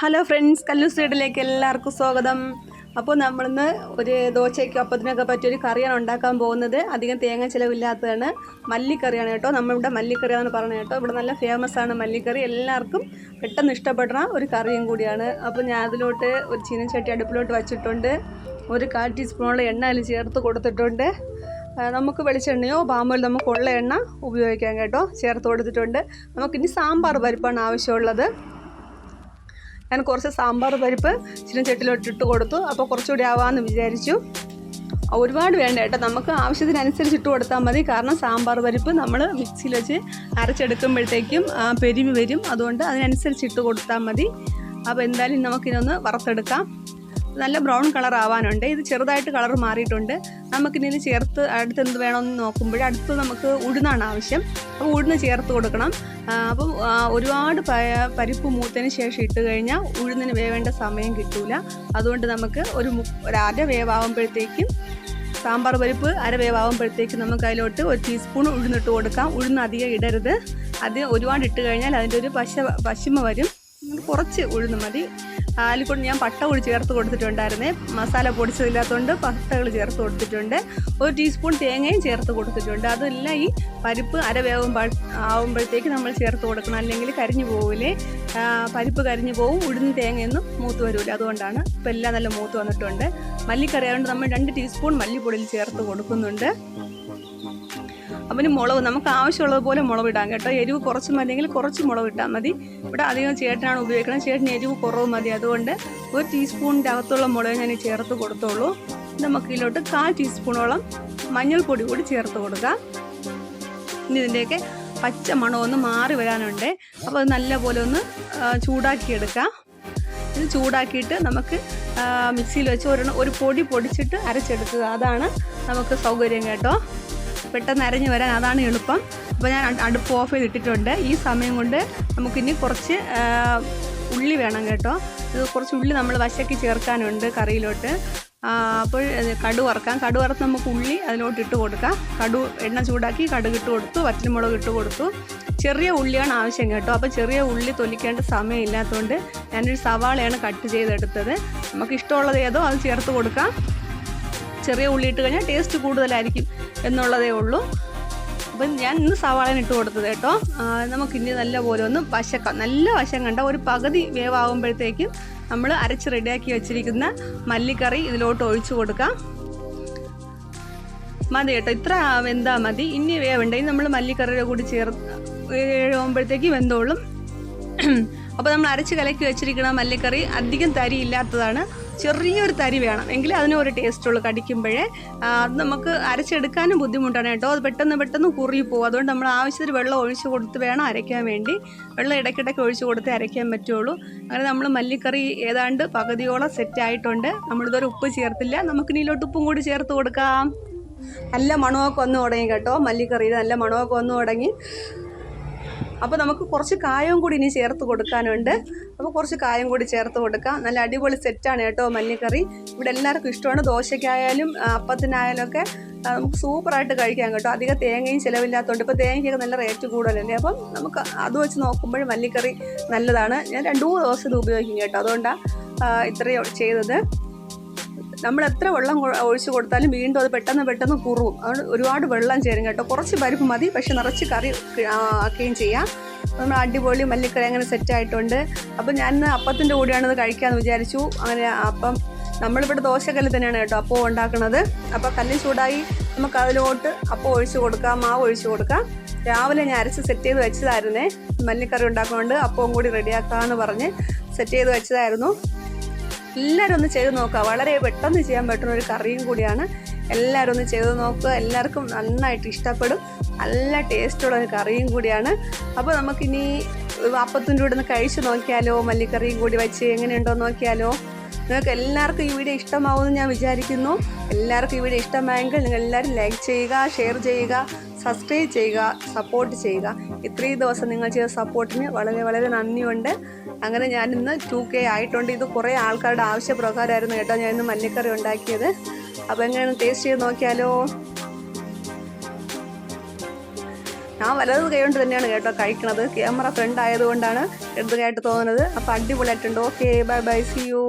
Hello friends കല്ലു സ്ട്രീറ്റിലേക്ക് എല്ലാവർക്കും സ്വാഗതം. അപ്പോൾ നമ്മളിന്ന് ഒരു ദോശയ്ക്കും അപ്പത്തിനൊക്കെ പറ്റിയൊരു കറിയാണ് ഉണ്ടാക്കാൻ പോകുന്നത്. അധികം തേങ്ങ ചിലവില്ലാത്തതാണ് മല്ലിക്കറിയാണ് കേട്ടോ. നമ്മളിവിടെ മല്ലിക്കറിയാണെന്ന് പറഞ്ഞു കേട്ടോ. ഇവിടെ നല്ല ഫേമസ് ആണ് മല്ലിക്കറി. എല്ലാവർക്കും പെട്ടെന്ന് ഇഷ്ടപ്പെടുന്ന ഒരു കറിയും കൂടിയാണ്. അപ്പോൾ ഞാൻ അതിലോട്ട് ഒരു ചീനച്ചട്ടി അടുപ്പിലോട്ട് വച്ചിട്ടുണ്ട്. ഒരു കാൽ ടീസ്പൂണോളം എണ്ണ അതിൽ ചേർത്ത് കൊടുത്തിട്ടുണ്ട്. നമുക്ക് വെളിച്ചെണ്ണയോ പാമ്പോയിൽ നമുക്ക് ഉള്ള എണ്ണ ഉപയോഗിക്കാം കേട്ടോ. ചേർത്ത് കൊടുത്തിട്ടുണ്ട്. നമുക്കിനി സാമ്പാർ പരിപ്പാണ് ആവശ്യമുള്ളത്. ഞാൻ കുറച്ച് സാമ്പാർ പരിപ്പ് ചീനച്ചട്ടിലോട്ട് ഇട്ട് കൊടുത്തു. അപ്പോൾ കുറച്ചുകൂടി ആവാമെന്ന് വിചാരിച്ചു. ഒരുപാട് വേണ്ട കേട്ടോ. നമുക്ക് ആവശ്യത്തിനനുസരിച്ച് ഇട്ട് കൊടുത്താൽ മതി. കാരണം സാമ്പാർ പരിപ്പ് നമ്മൾ മിക്സിയിൽ വെച്ച് അരച്ചെടുക്കുമ്പോഴത്തേക്കും ആ, പെരുമി വരും. അതുകൊണ്ട് അതിനനുസരിച്ച് ഇട്ട് കൊടുത്താൽ മതി. അപ്പോൾ എന്തായാലും നമുക്കിതൊന്ന് വറുത്തെടുക്കാം. നല്ല ബ്രൗൺ കളർ ആവാനുണ്ട് ഇത് ചെറുതായിട്ട് കളർ മാറിയിട്ടുണ്ട്. നമുക്കിനി ചേർത്ത് അടുത്ത് എന്ത് വേണമെന്ന് നോക്കുമ്പോൾ അടുത്ത് നമുക്ക് ഉഴുന്നാണ് ആവശ്യം. അപ്പോൾ ഉഴുന്ന് ചേർത്ത് കൊടുക്കണം. അപ്പം ഒരുപാട് പരിപ്പ് മൂത്തതിന് ശേഷം ഇട്ട് കഴിഞ്ഞാൽ ഉഴുന്നിന് വേവേണ്ട സമയം കിട്ടൂല. അതുകൊണ്ട് നമുക്ക് ഒരു ഒരു വേവാകുമ്പോഴത്തേക്കും സാമ്പാർ പരിപ്പ് അര വേവാകുമ്പോഴത്തേക്കും നമുക്ക് അതിലോട്ട് ഒരു ടീസ്പൂൺ ഉഴുന്നിട്ട് കൊടുക്കാം. ഉഴുന്ന് അധികം ഇടരുത്. അത് ഒരുപാട് ഇട്ട് കഴിഞ്ഞാൽ അതിന്റെ ഒരു പശ പശിമ വരും. കുറച്ച് ഉഴുന്ന് മതി. അതിൽ കൊണ്ട് ഞാൻ പട്ട കൂടി ചേർത്ത് കൊടുത്തിട്ടുണ്ടായിരുന്നേ. മസാല പൊടിച്ചതില്ലാത്തതുകൊണ്ട് പട്ടകൾ ചേർത്ത് കൊടുത്തിട്ടുണ്ട്. ഒരു ടീസ്പൂൺ തേങ്ങയും ചേർത്ത് കൊടുത്തിട്ടുണ്ട്. അതെല്ലാം ഈ പരിപ്പ് അര വേവുമ്പോൾ ആവുമ്പോഴത്തേക്ക് നമ്മൾ ചേർത്ത് കൊടുക്കണം. അല്ലെങ്കിൽ കരിഞ്ഞു പോകില്ലേ പരിപ്പ് കരിഞ്ഞു പോവും. ഉഴുന്ന് തേങ്ങയൊന്നും മൂത്ത് വരില്ല അതുകൊണ്ടാണ് ഇപ്പം എല്ലാം നല്ല മൂത്ത് വന്നിട്ടുണ്ട്. മല്ലിക്കറി ആയതുകൊണ്ട് നമ്മൾ രണ്ട് ടീസ്പൂൺ മല്ലിപ്പൊടിയിൽ ചേർത്ത് കൊടുക്കുന്നുണ്ട്. അവന് മുളക് നമുക്ക് ആവശ്യമുള്ളത് പോലെ മുളക് ഇടാം കേട്ടോ. എരിവ് കുറച്ച് മതിയെങ്കിൽ കുറച്ച് മുളക് ഇട്ടാൽ മതി. ഇവിടെ അധികം ചേട്ടനാണ് ഉപയോഗിക്കുന്നത്. ചേട്ടന് എരിവ് കുറവ് മതി. അതുകൊണ്ട് ഒരു ടീസ്പൂണിന്റെ അകത്തുള്ള മുളക് ഞാൻ ചേർത്ത് കൊടുത്തോളൂ. നമുക്ക് ഇതിലോട്ട് കാൽ ടീസ്പൂണോളം മഞ്ഞൾപ്പൊടി കൂടി ചേർത്ത് കൊടുക്കാം. ഇനി ഇതിന്റെയൊക്കെ പച്ച മണമൊന്ന് മാറി വരാനുണ്ട്. അപ്പോൾ അത് നല്ലപോലെ ഒന്ന് ചൂടാക്കിയെടുക്കാം. ഇത് ചൂടാക്കിയിട്ട് നമുക്ക് മിക്സിയിൽ വെച്ച് ഒരെണ്ണം ഒരു പൊടി പൊടിച്ചിട്ട് അരച്ചെടുക്കുക. അതാണ് നമുക്ക് സൗകര്യം കേട്ടോ. പെട്ടെന്ന് അരഞ്ഞു വരാൻ അതാണ് എളുപ്പം. അപ്പോൾ ഞാൻ അട്- അടുപ്പ് ഓഫ് ചെയ്തിട്ടിട്ടുണ്ട്. ഈ സമയം കൊണ്ട് നമുക്കിനി കുറച്ച് ഉള്ളി വേണം കേട്ടോ. ഇത് കുറച്ച് ഉള്ളി നമ്മൾ വശക്ക് ചേർക്കാനുണ്ട് കറിയിലോട്ട്. അപ്പോൾ കടു വറക്കാം. കടു വറുത്ത് നമുക്ക് ഉള്ളി അതിലോട്ട് ഇട്ട് കൊടുക്കാം. കടു എണ്ണ ചൂടാക്കി കടുക് ഇട്ട് കൊടുത്തു വറ്റൽമുളക് ഇട്ട് കൊടുത്തു. ചെറിയ ഉള്ളിയാണ് ആവശ്യം കേട്ടോ. അപ്പോൾ ചെറിയ ഉള്ളി തൊലിക്കേണ്ട സമയമില്ലാത്തതുകൊണ്ട് ഞാനൊരു സവാളയാണ് കട്ട് ചെയ്തെടുത്തത്. നമുക്ക് ഇഷ്ടമുള്ളത് ഏതോ അത് ചേർത്ത് കൊടുക്കാം. ചെറിയ ഉള്ളി ഇട്ട് കഴിഞ്ഞാൽ ടേസ്റ്റ് കൂടുതലായിരിക്കും. എന്നുള്ളതേ ഉള്ളൂ. അപ്പം ഞാൻ ഇന്ന് സവാളയാണ് ഇട്ട് കൊടുത്തത് കേട്ടോ. നമുക്കിനി നല്ലപോലെ ഒന്ന് വശക്കാം. നല്ല വശം കണ്ട ഒരു പകുതി വേവാകുമ്പോഴത്തേക്കും നമ്മൾ അരച്ച് റെഡിയാക്കി വെച്ചിരിക്കുന്ന മല്ലിക്കറി ഇതിലോട്ട് ഒഴിച്ചു കൊടുക്കാം. മതി കേട്ടോ. ഇത്ര വെന്താ മതി. ഇനി വേവുണ്ടെങ്കിൽ നമ്മൾ മല്ലിക്കറിയുടെ കൂടി ചേർത്ത് വേവുമ്പോഴത്തേക്ക് വെന്തോളും. അപ്പോൾ നമ്മൾ അരച്ച് കലക്കി വെച്ചിരിക്കുന്ന മല്ലിക്കറി അധികം തരി ഇല്ലാത്തതാണ് ചെറിയൊരു തരി വേണം. എങ്കിലേ അതിന് ഒരു ടേസ്റ്റ് ഉള്ളൂ. കടിക്കുമ്പോഴേ അത് നമുക്ക് അരച്ചെടുക്കാനും ബുദ്ധിമുട്ടാണ് കേട്ടോ. അത് പെട്ടെന്ന് പെട്ടെന്ന് കുറുകി പോകും. അതുകൊണ്ട് നമ്മൾ ആവശ്യത്തിന് വെള്ളം ഒഴിച്ച് കൊടുത്ത് വേണം അരയ്ക്കാൻ വേണ്ടി. വെള്ളം ഇടയ്ക്കിടയ്ക്ക് ഒഴിച്ച് കൊടുത്ത് അരയ്ക്കാൻ പറ്റുള്ളൂ. അങ്ങനെ നമ്മൾ മല്ലിക്കറി ഏതാണ്ട് പകുതിയോളം സെറ്റ് ആയിട്ടുണ്ട്. നമ്മളിതൊരു ഉപ്പ് ചേർത്തില്ല. നമുക്ക് ഉപ്പും കൂടി ചേർത്ത് കൊടുക്കാം. നല്ല മണമൊക്കെ വന്നു തുടങ്ങി കേട്ടോ. മല്ലിക്കറിയിൽ നല്ല മണമൊക്കെ വന്നു തുടങ്ങി. അപ്പോൾ നമുക്ക് കുറച്ച് കായവും കൂടി ഇനി ചേർത്ത് കൊടുക്കാനുണ്ട്. അപ്പോൾ കുറച്ച് കായം കൂടി ചേർത്ത് കൊടുക്കാം. നല്ല അടിപൊളി സെറ്റാണ് കേട്ടോ മല്ലിക്കറി ഇവിടെ എല്ലാവർക്കും ഇഷ്ടമാണ്. ദോശയ്ക്കായാലും അപ്പത്തിനായാലും ഒക്കെ നമുക്ക് സൂപ്പറായിട്ട് കഴിക്കാം കേട്ടോ. അധികം തേങ്ങയും ചിലവില്ലാത്തതുകൊണ്ട് ഇപ്പോൾ തേങ്ങയ്ക്കൊക്കെ നല്ല റേറ്റ് കൂടുതലല്ലേ? അപ്പം നമുക്ക് അത് വെച്ച് നോക്കുമ്പോൾ മല്ലിക്കറി നല്ലതാണ്. ഞാൻ രണ്ടു മൂന്ന് ദിവസം ഇത് ഉപയോഗിക്കും കേട്ടോ. അതുകൊണ്ടാണ് ഇത്രയും ചെയ്തത്. നമ്മൾ എത്ര വെള്ളം ഒഴിച്ചു കൊടുത്താലും വീണ്ടും അത് പെട്ടെന്ന് പെട്ടെന്ന് കുറുവും. അതുകൊണ്ട് ഒരുപാട് വെള്ളം ചേരും കേട്ടോ. കുറച്ച് പരിപ്പ് മതി പക്ഷെ നിറച്ച് കറി ആക്കുകയും ചെയ്യാം. നമ്മൾ അടിപൊളി മല്ലിക്കറി അങ്ങനെ സെറ്റായിട്ടുണ്ട് അപ്പം ഞാൻ അപ്പത്തിന്റെ കൂടെയാണത് കഴിക്കാമെന്ന് വിചാരിച്ചു. അങ്ങനെ അപ്പം നമ്മളിവിടെ ദോശക്കല്ലിൽ തന്നെയാണ് കേട്ടോ അപ്പം ഉണ്ടാക്കുന്നത് അപ്പോൾ കല്ല് ചൂടായി നമുക്ക് അതിലോട്ട് അപ്പം ഒഴിച്ചു കൊടുക്കാം മാവ് ഒഴിച്ചു കൊടുക്കാം. രാവിലെ ഞാൻ അരച്ച് സെറ്റ് ചെയ്ത് വെച്ചതായിരുന്നേ. മല്ലിക്കറി ഉണ്ടാക്കുന്നുണ്ട്. അപ്പവും കൂടി റെഡിയാക്കാമെന്ന് പറഞ്ഞ് സെറ്റ് ചെയ്ത് വെച്ചതായിരുന്നു. എല്ലാവരും ഒന്ന് ചെയ്ത് നോക്കുക. വളരെ പെട്ടെന്ന് ചെയ്യാൻ പറ്റുന്ന ഒരു കറിയും കൂടിയാണ്. എല്ലാവരും ഒന്ന് ചെയ്ത് നോക്കുക. എല്ലാവർക്കും നന്നായിട്ട് ഇഷ്ടപ്പെടും. നല്ല ടേസ്റ്റുള്ള ഒരു കറിയും കൂടിയാണ്. അപ്പോൾ നമുക്കിനി അപ്പത്തിന്റെ കൂടെ ഒന്ന് കഴിച്ച് നോക്കിയാലോ? മല്ലിക്കറിയും കൂടി വെച്ച് എങ്ങനെയുണ്ടോ നോക്കിയാലോ? നിങ്ങൾക്ക് എല്ലാവർക്കും ഈ വീഡിയോ ഇഷ്ടമാവുമെന്ന് ഞാൻ വിചാരിക്കുന്നു. എല്ലാവർക്കും ഈ വീഡിയോ ഇഷ്ടമായെങ്കിൽ നിങ്ങൾ എല്ലാവരും ലൈക്ക് ചെയ്യുക ഷെയർ ചെയ്യുക. സബ്സ്ക്രൈബ് ചെയ്യുക സപ്പോർട്ട് ചെയ്യുക. ഇത്രയും ദിവസം നിങ്ങൾ ചെയ്ത സപ്പോർട്ടിന് വളരെ വളരെ നന്ദിയുണ്ട്. അങ്ങനെ ഞാനിന്ന് ടു കെ ആയിട്ടുണ്ട്. ഇത് കുറേ ആൾക്കാരുടെ ആവശ്യപ്രകാരമായിരുന്നു കേട്ടോ ഞാനിന്ന് മല്ലിക്കറി ഉണ്ടാക്കിയത്. അപ്പോൾ എങ്ങനെയാണ് ടേസ്റ്റ് ചെയ്ത് നോക്കിയാലോ? ഞാൻ വലത് കൈ കൊണ്ട് തന്നെയാണ് കേട്ടോ കഴിക്കണത്. ക്യാമറ ഫ്രണ്ട് ആയതുകൊണ്ടാണ് ഇടത് കൈയായിട്ട് തോന്നുന്നത്. അപ്പോൾ അടിപൊളിയായിട്ടുണ്ട്. Okay bye bye see you